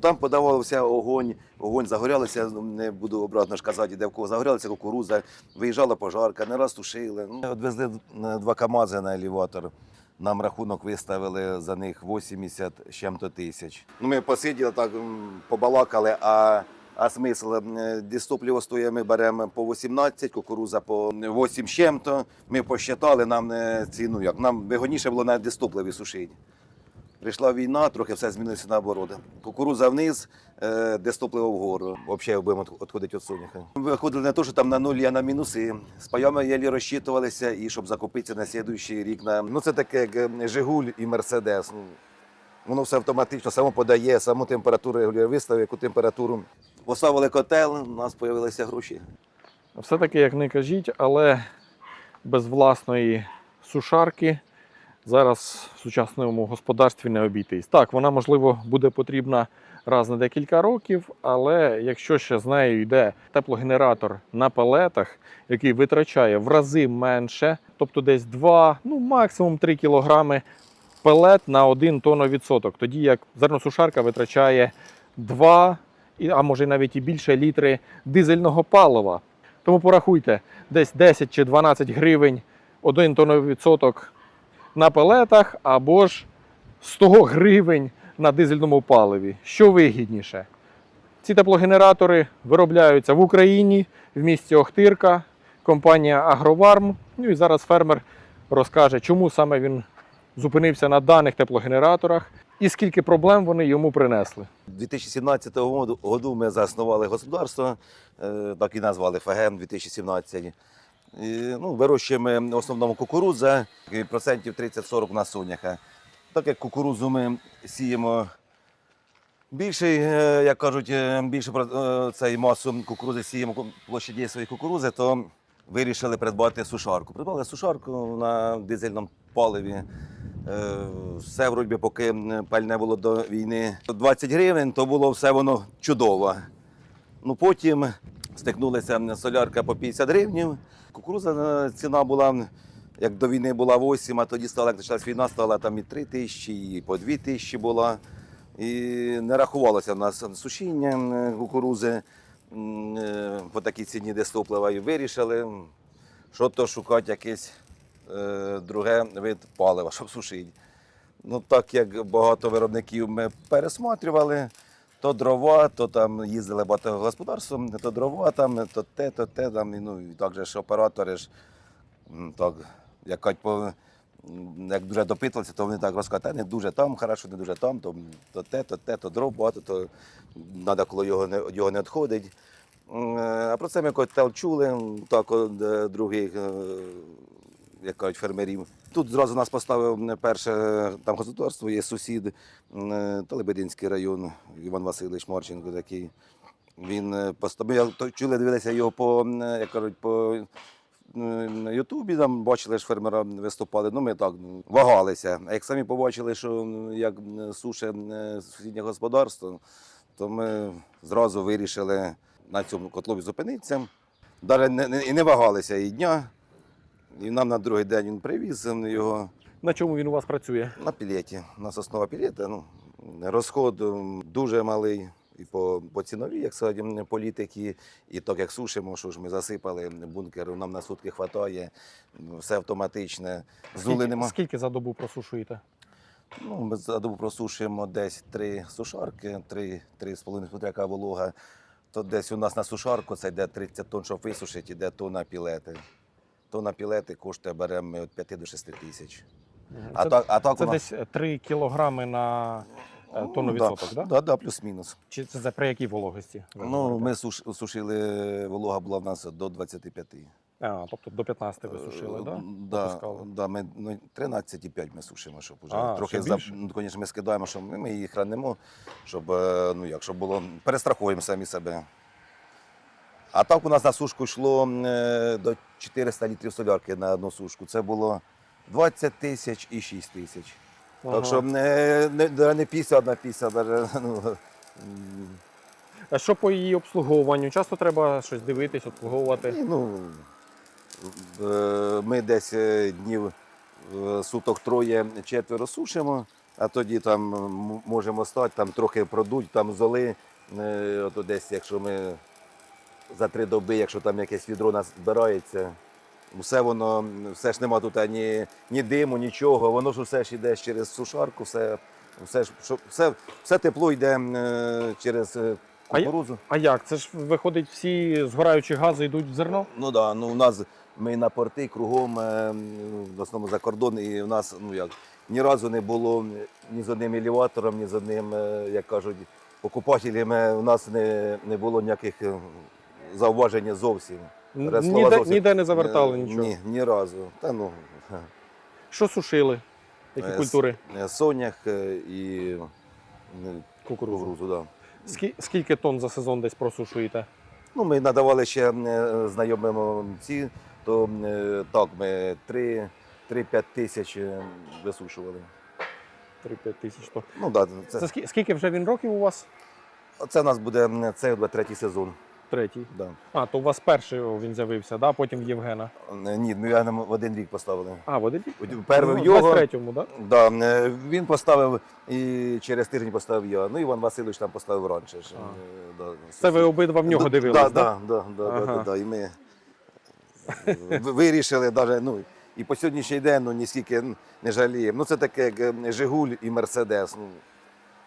там подавався огонь, огонь загорялися, ну, не буду обратно ж казати, де в кого загорялася кукуруза, виїжджала пожарка, не раз тушили. Ну, Відвезли е, два КАМАЗи на елеватор. Нам рахунок виставили за них 80 з чим-то тисяч. Ну, ми посиділи так, побалакали, а, а смисл е, дистопливо стоїть, ми беремо по 18, кукуруза по 8 з чим-то. Ми посчитали, нам не ціну як. Нам вигодніше було на дистопливі сушити. Прийшла війна, трохи все змінилося наоборот. Кукуруза вниз, е, де стопливо вгору. Взагалі будемо відходити від соняха. Виходили не то, що там на нулі, а на мінуси. З паями єлі розчитувалися, і щоб закупитися на слідуючий рік. На... Ну це таке як е, Жигуль і Мерседес. Ну, воно все автоматично, само подає, саму температуру регулює, виставив, яку температуру. Поставили котел, у нас з'явилися гроші. Все-таки, як не кажіть, але без власної сушарки зараз в сучасному господарстві не обійтись. Так, вона, можливо, буде потрібна раз на декілька років, але якщо ще з нею йде теплогенератор на пелетах, який витрачає в рази менше, тобто десь 2, ну максимум 3 кілограми пелет на 1 тонновідсоток, тоді як зерносушарка витрачає 2, а може навіть і більше літри дизельного палива. Тому порахуйте, десь 10 чи 12 гривень 1 тонновідсоток на пелетах, або ж 100 гривень на дизельному паливі. Що вигідніше? Ці теплогенератори виробляються в Україні, в місті Охтирка, компанія Агроварм. Ну і зараз фермер розкаже, чому саме він зупинився на даних теплогенераторах і скільки проблем вони йому принесли. 2017 году году ми заснували господарство, е, так і назвали ФГМ 2017. Ну, вирощуємо в основному кукурудза, процентів 30-40 на соняха. Так як кукурудзу ми сіємо більше, е, як кажуть, е, більше е, цей масу кукурудзи сіємо площаді своєї кукурудзи, то вирішили придбати сушарку. Придбали сушарку на дизельному паливі. Все вроді, поки пальне було до війни 20 гривень, то було все воно чудово. Ну потім стикнулася солярка по 50 гривень. Кукуруза е, ціна була, як до війни була 8, а тоді стала, як почалась війна, стала там і 3 тисячі, і по 2 тисячі була. І не рахувалося в нас сушіння кукурузи е, по такій ціні, де стоплива, і вирішили, що то шукати якесь е, друге вид палива, щоб сушити. Ну, так як багато виробників ми пересматрювали, то дрова, то там їздили багато господарством, то дрова, там, то те, то те, там, ну, і так же ж оператори ж, так, як, по, як дуже допитувалися, то вони так розказують, «Та не дуже там, хорошо, не дуже там, то, то те, то те, то дров багато, то треба, коли його не, його не відходить. Е, А про це ми котел чули, так от других, е, як кажуть, фермерів. Тут зразу нас поставив перше там господарство, є сусід, е, Талебединський район, Іван Васильович Марченко такий. Він е, поставив, чули, дивилися його по, е, як кажуть, по е, Ютубі, там бачили, що фермера виступали. Ну, ми так вагалися. А як самі побачили, що як суше сусіднє господарство, то ми зразу вирішили на цьому котлові зупинитися. Навіть не, не, і не вагалися і дня. І нам на другий день він привіз його На чому він у вас працює? на пілеті. У нас основа пілета. Ну, розход дуже малий. І по, по ціновій, як сказати, політики, і так як сушимо, що ж ми засипали бункер, нам на сутки вистачає, все автоматичне. Зули Скільки, нема. скільки за добу просушуєте? Ну, ми за добу просушуємо десь три сушарки, три, три з половиною яка волога. То десь у нас на сушарку це йде 30 тонн, щоб висушити, йде тонна пілети. Тонна пілети коштує беремо від 5 до 6 тисяч. А це так, а так це у нас... десь 3 кілограми на е, тонну Ну, да. відсоток, так? Да? Да, да, плюс-мінус. Чи це за при якій вологості? Ну, ми суш, сушили, волога була в нас до 25. А, тобто до 15 ви сушили, Е, так? Да, Опускали. да, ми ну, 13,5 ми сушимо, щоб уже А, трохи за, ну, звісно, ми скидаємо, що ми, ми її хранимо, щоб е, ну як щоб було, перестрахуємо самі себе. А так у нас на сушку йшло е, до 400 літрів солярки на одну сушку. Це було 20 тисяч і 6 тисяч. Ага. Так що не, не, не 50 на 50, даже, ну, А що по її обслуговуванню? Часто треба щось дивитись, обслуговувати. Ні, ну, е, ми десь е, днів е, суток троє четверо сушимо, а тоді там можемо стати, там трохи продуть, там золи. Е, От десь, якщо ми за три доби, якщо там якесь відро нас збирається, все воно, все ж нема тут ані, ні диму, нічого, воно ж все ж йде через сушарку, все, все, ж, все, все тепло йде е, через е, А. А як? Це ж виходить, всі згораючі гази йдуть в зерно? Ну да, ну у нас ми на порти кругом, е, в основному за кордон, і у нас ну як ні разу не було ні з одним елеватором, ні з одним, як кажуть, покупателем. У нас не, не було ніяких зауважень зовсім. Ніде, зовсім- ніде не завертали нічого. Ні, ні разу. Та ну Що сушили? Які Е, культури? е, сонях е, і Кукурудзу. кукурудзу, да. Скі- Скільки тонн за сезон десь просушуєте? Ну, ми надавали ще знайомим ці, то так, ми 3-5 тисяч висушували. 3-5 тисяч тонн. Ну, да, Це це, скільки вже він років у вас? це у нас буде це буде третій сезон. Третій. Да. А, то у вас перший він з'явився, да? потім в Євгена. Е, Ні, ми його в один рік поставили. А, в один? От Перший Ну, в його, 23-му, да? да, е, він поставив і через тиждень поставив я. Ну, Іван Васильович там поставив раніше. Е, Да. Це ви обидва в нього Да, дивились, да, да? да, да, да, Ага. да, да, І ми вирішили даже, ну, і по сьогоднішній день ну, ніскільки не жаліємо. Ну, це таке як е, Жигуль і Мерседес. Ну,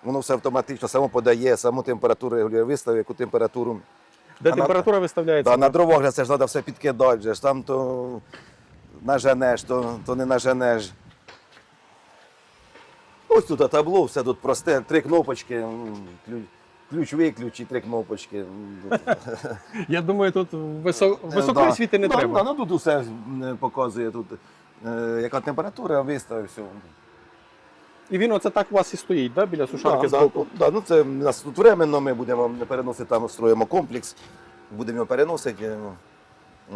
воно все автоматично, само подає, саму температуру регулює, виставив, яку температуру. Де А на- температура виставляється? Да, на же це ж треба все підкидати, там то наженеш, то, то не наженеш. Ось тут табло, все тут просте, три кнопочки, ключ, ключ виключ і три кнопочки. Я думаю, тут висо... Е, високої да. світи не Да, треба. Да, ну тут усе показує, тут, е, яка температура, виставив, все. І він оце так у вас і стоїть, да? біля сушарки да, збоку. да, ну це у нас тут временно, ми будемо переносити, там строїмо комплекс, будемо його переносити е,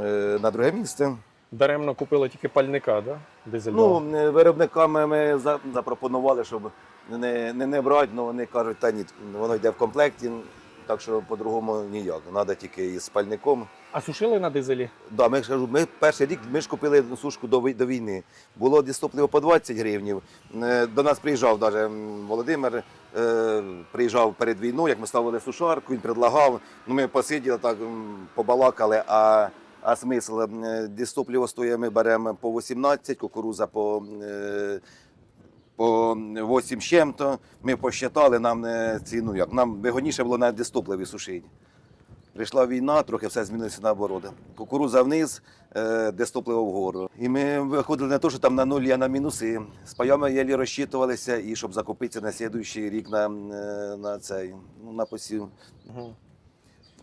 е, на друге місце. Даремно купили тільки пальника, да? дизельного. Ну, е, виробниками ми за- запропонували, щоб не, не, не брати, але вони кажуть, та ні, воно йде в комплекті, так що по-другому ніяк. Треба тільки із спальником. А сушили на дизелі? Да, ми ж кажу, ми перший рік ми ж купили сушку до, до війни. Було дістопливо по 20 гривнів. Е, До нас приїжджав даже Володимир, е, приїжджав перед війною, як ми ставили сушарку, він предлагав. Ну, ми посиділи так, побалакали, а, а смисл е, дістопливо стоїть, ми беремо по 18, кукуруза по. е, По 8 чим-то ми посчитали, нам не ціну як. Нам вигодніше було на дистопливі сушити. Прийшла війна, трохи все змінилося наоборот. Кукуруза вниз, е, де стопливо вгору. І ми виходили не то, що там на нулі, а на мінуси. З паями єлі розчитувалися, і щоб закупитися на слідуючий рік на, е, на цей ну, на посів.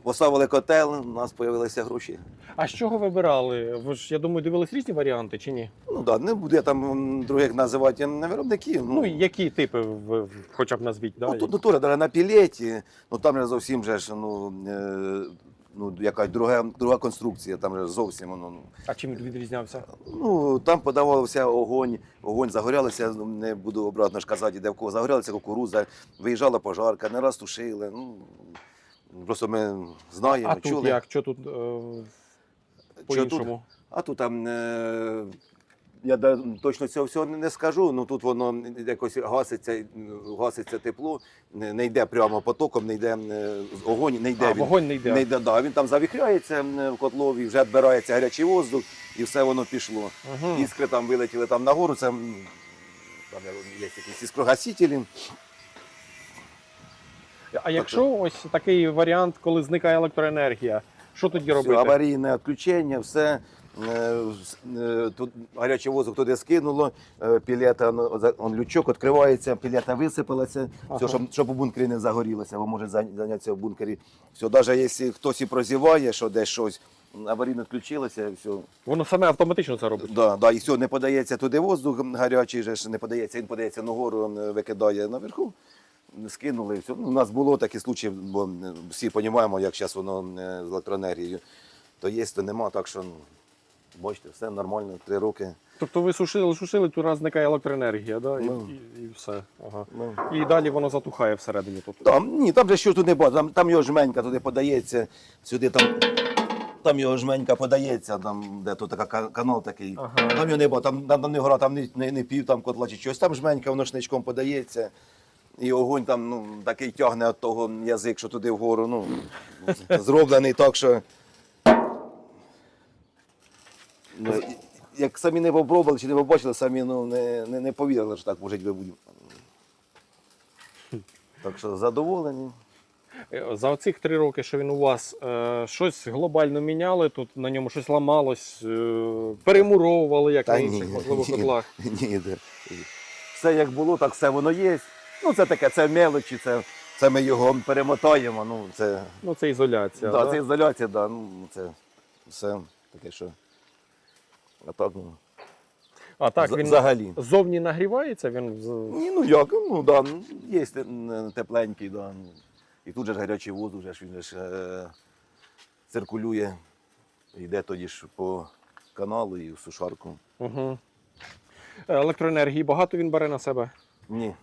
Поставили котел, у нас з'явилися гроші. А з чого вибирали? Ви ж, я думаю, дивились різні варіанти чи ні? Ну так, да, не буду я там других називати не виробників. Ну, які типи ви хоча б назвіть, да? Ну, тут ну, навіть на пілеті, ну там же зовсім же ж, ну, е, ну, якась друга, друга конструкція, там же зовсім воно. Ну, А чим відрізнявся? Ну, там подавався огонь, огонь загорялися, ну, не буду обратно ж казати, де в кого загорялася кукуруза, виїжджала пожарка, не раз тушили. Ну, просто ми знаємо, а тут як? Що тут е, Що по-іншому? А тут там. Е- я точно цього всього не скажу, ну тут воно якось гаситься, гаситься тепло, не, йде прямо потоком, не йде е, огонь, не йде А, він. вогонь не йде. Не йде, да, він там завіхрається м, в котлові, вже відбирається гарячий воздух, і все воно пішло. Угу. Іскри там вилетіли там нагору, це там є якісь іскрогасителі. А якщо ось такий варіант, коли зникає електроенергія, що тоді Все, робити? аварійне відключення, все. е, е, Тут гарячий воздух туди скинуло, е, пілета, ну, он лючок відкривається, пілета висипалася, Ага. все, щоб, щоб у бункері не загорілося, бо може зайнятися в бункері. Все, навіть якщо хтось і прозіває, що десь щось, аварійно відключилося, все. Воно саме автоматично це робить. Да, да, і все, не подається туди воздух гарячий, же не подається, він подається нагору, е, викидає наверху. Скинули. Все. Ну, у нас було такі случаї, бо всі розуміємо, як зараз воно е, з електроенергією. То є, то нема, так що ну, бачите, все нормально, три роки. Тобто ви сушили, сушили, тут раз зникає електроенергія, да? і, Ну. і, і все. Ага. Ну. І далі воно затухає всередині тут. Там, ні, там же що туди бачить, там, там його жменька туди подається, сюди там Там його жменька подається, там, де тут така ка- канал такий. Ага. Там його не було, там, там, там не гора, там не, не, не пів там котла чи щось. Там жменька, воно шничком подається. І огонь там ну, такий тягне від того язик, що туди вгору. Ну, зроблений так, що. Ну, як самі не попробували чи не побачили, самі ну, не, не, не повірили, що так може бути. Так що задоволені. Е, За оцих три роки, що він у вас, е, щось глобально міняли, тут на ньому щось ламалось, е, перемуровували, як на інших, можливо, котлах. Ні, де. Все як було, так все воно є. Ну, це таке, це мелочі, це, це ми його перемотаємо. Ну, це, Ну, це ізоляція. да, да? це ізоляція, да, ну, це все таке, що. А так, ну, А так, з- він взагалі. зовні нагрівається, він Ні, ну як, ну да, ну, є тепленький, да. ну. І тут же ж гарячий воздух, же ж він ж, е, циркулює, йде тоді ж по каналу і в сушарку. Угу. електроенергії багато він бере на себе. Ні.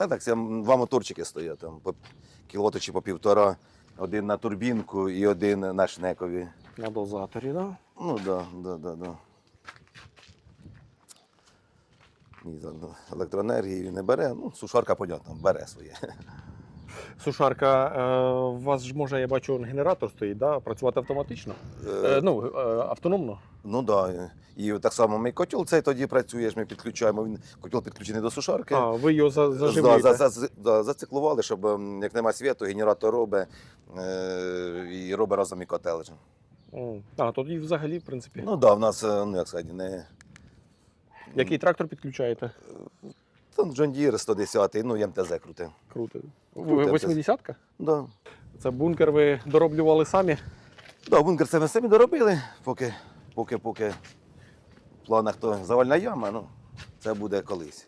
Та так, це два моторчики стоять, там по кіловату чи по півтора. Один на турбінку і один на шнекові. На дозаторі, да? Ну так, да, да, да, да. Ні, не бере, ну, сушарка, понятно, бере своє. Сушарка, е, у вас ж може, я бачу, генератор стоїть, да? працювати автоматично. Е, ну, е, автономно. Ну так. Да. І так само ми котел цей тоді працює, ми підключаємо. Він котел підключений до сушарки. А, ви його за- Да, заживлюєте. за, за, за, зациклували, щоб як нема світу, генератор робить е, і робить разом і котел. А, тоді взагалі, в принципі. Ну так, да, в нас, е, ну як сказати, не. Який трактор підключаєте? Там John Deere 110, ну і МТЗ крути. Круто. Це- 80-ка? Да. Це бункер ви дороблювали самі? Да, бункер це ми самі доробили, поки, поки, поки в планах то завальна яма, ну це буде колись.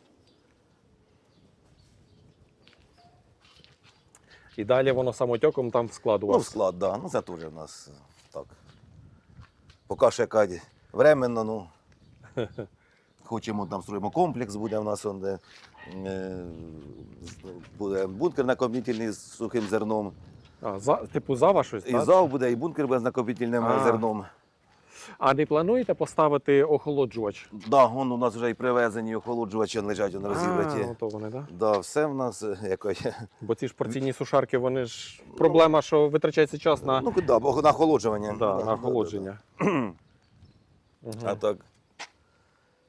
І далі воно самотьоком там в склад у Ну, в вас. склад, да. Ну, це теж в нас е, так. Поки що яка временно, ну. Хочемо там строїмо комплекс, буде в нас он, де е, буде бункер накопітельний з сухим зерном. А, за, типу зава щось, І так? зал буде, і бункер буде з накопітельним А. зерном. А не плануєте поставити охолоджувач? Да, вон у нас вже і привезені охолоджувачі лежать он розібраті. А, то вони, да? Да, все в нас е, якось. Бо ці ж порційні сушарки, вони ж проблема, що витрачається час на, Ну, да, бо на охолоджування. да, на охолодження. да, Мгм. да. А так.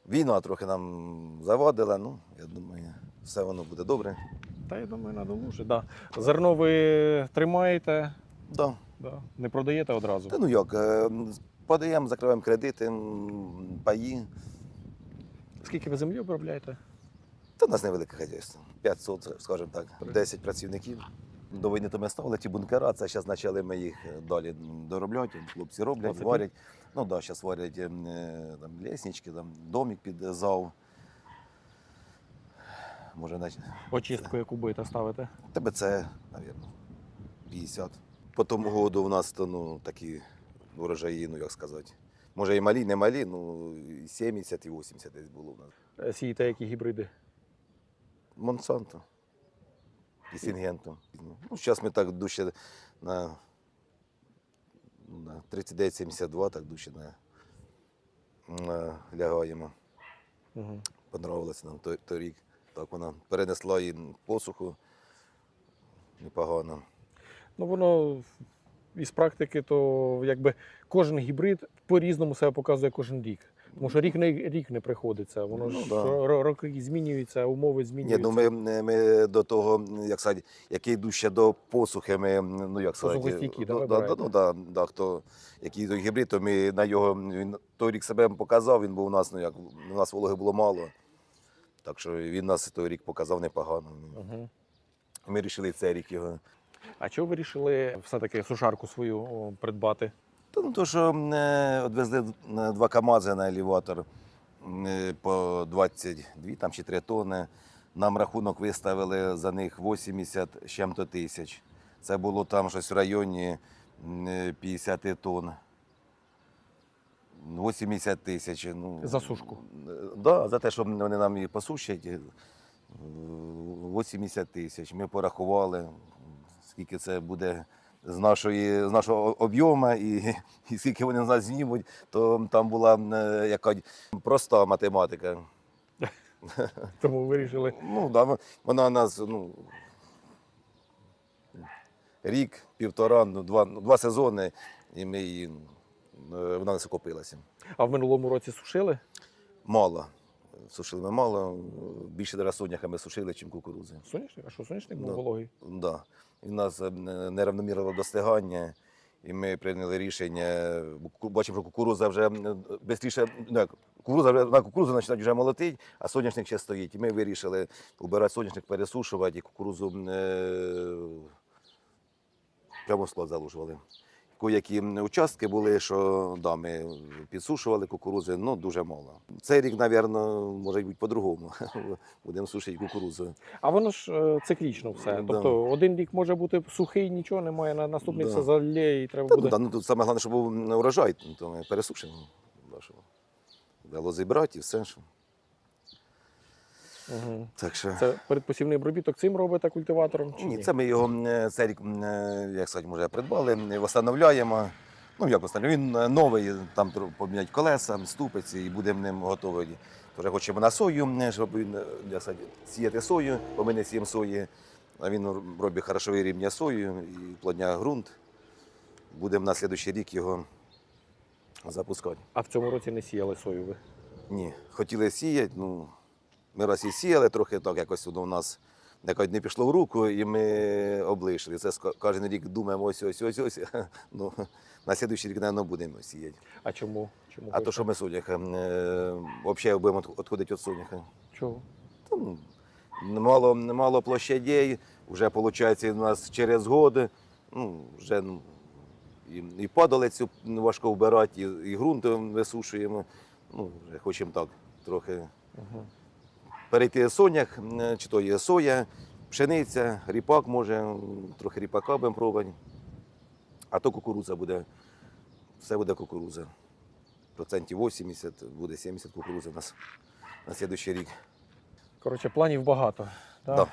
Війна трохи нам завадила, ну, я думаю, все воно буде добре. Та я думаю, надолужить. Да. Зерно ви тримаєте, Да. да. не продаєте одразу. Та ну як, е, подаємо, закриваємо кредити, м, паї. Скільки ви землі обробляєте? Та у нас невелике хазяйство. 500, скажімо так, 10 працівників. До війни то ми ставили ті бункера, це зараз почали ми їх далі доробляти. Хлопці роблять, Оце варять. Ну да, зараз варять ем, е, там, ліснички, там, домик під зал. Може, на Очистку, яку будете ставити? тебе це, мабуть, 50. По тому году у нас то, ну, такі урожаї, ну як сказати. Може і малі, не малі, ну і 70 і 80 десь було у нас. Е, Сієте які гібриди? Монсанто і Сінгенто. Ну, зараз ми так дужче на, на 39-72, так дужче на, на, лягаємо. Угу. Понравилося нам той, той рік. Так вона перенесла їй посуху непогано. Ну воно із практики, то якби кожен гібрид по-різному себе показує кожен рік. Тому що рік не рік не приходиться. Воно Ну, ж да. роки змінюються, умови змінюються. Ні, ну ми, ми до того, як сказати, який дужче до посухи, ми, ну як сказати, да, да, да, ну, да, да, хто, який той гібрид, то ми на його, він той рік себе показав, він був у нас, ну як, у нас вологи було мало. Так що він нас той рік показав непогано. Угу. Ми вирішили цей рік його. А чого ви вирішили все-таки сушарку свою придбати? Та ну то, що е, відвезли е, два КАМАЗи на елеватор е, по 22 там, чи 3 тонни. Нам рахунок виставили за них 80 з чим-то тисяч. Це було там щось в районі е, 50 тонн. 80 тисяч. Ну, За сушку? Так, да, за те, що вони нам її посушать. е, 80 тисяч. Ми порахували, скільки це буде з, нашої, з нашого об'єму і, і скільки вони з нас знімуть, то там була е, якась проста математика. Тому вирішили. Ну, да, вона у нас ну, рік, півтора, ну, два, ну, два сезони, і ми її, е, вона не закопилася. А в минулому році сушили? Мало. Сушили ми мало, більше зараз соняха ми сушили, ніж кукурудзи. Соняшник? А що соняшник був вологий? Да. І в нас е, неравномірне достигання, і ми прийняли рішення. Бачимо, що кукурудза вже швидше, ну, кукурудза вже на кукурудзу починає вже молотить, а соняшник ще стоїть. І ми вирішили убирати соняшник, пересушувати і кукурудзу е, прямо в склад залужували. Які участки були, що да, ми підсушували кукурудзи, ну дуже мало. Цей рік, мабуть, може бути по-другому. Будемо сушити кукурудзу. А воно ж е, циклічно все. Да. Тобто один рік може бути сухий, нічого немає, на наступний Да. все залє і треба Та, буде. ну, да, ну, тут саме головне, щоб був урожай, то ми пересушимо. Да, Дало зібрати і все. Що. Угу. Так що... Це передпосівний обробіток цим робите культиватором? Чи Ні, ні? це ми його м, цей рік, е, як сказати, може, придбали, встановляємо. Ну, як встановлюємо, він е, новий, там поміняти колеса, ступиці і будемо ним готові. Тож хочемо на сою, щоб він, е, як сказати, сіяти сою, бо ми не сіємо сої, а він робить хорошо вирівнює сою і плодня ґрунт. Будемо на наступний рік його запускати. А в цьому році не сіяли сою ви. Ні, хотіли сіяти, ну, ми раз і сіяли, трохи так якось воно у нас якось не пішло в руку, і ми облишили. Це кожен рік думаємо ось ось ось ось. Ну, на слідуючий рік, мабуть, будемо сіяти. А чому? чому А то, що ми соняха, е, взагалі будемо відходити від соняха. Чого? Та, ну, Мало, мало площадей, вже виходить у нас через год, ну, вже ну, і, і падалицю важко вбирати, і, і ґрунт висушуємо. Ну, вже хочемо так трохи Угу. Перейти сонях, чи то є соя, пшениця, ріпак може, трохи ріпака будемо пробувати. А то кукурудза буде, все буде кукурудза. Процентів 80, буде 70 кукурудзи у нас на наступний рік. Коротше, планів багато. так? Да.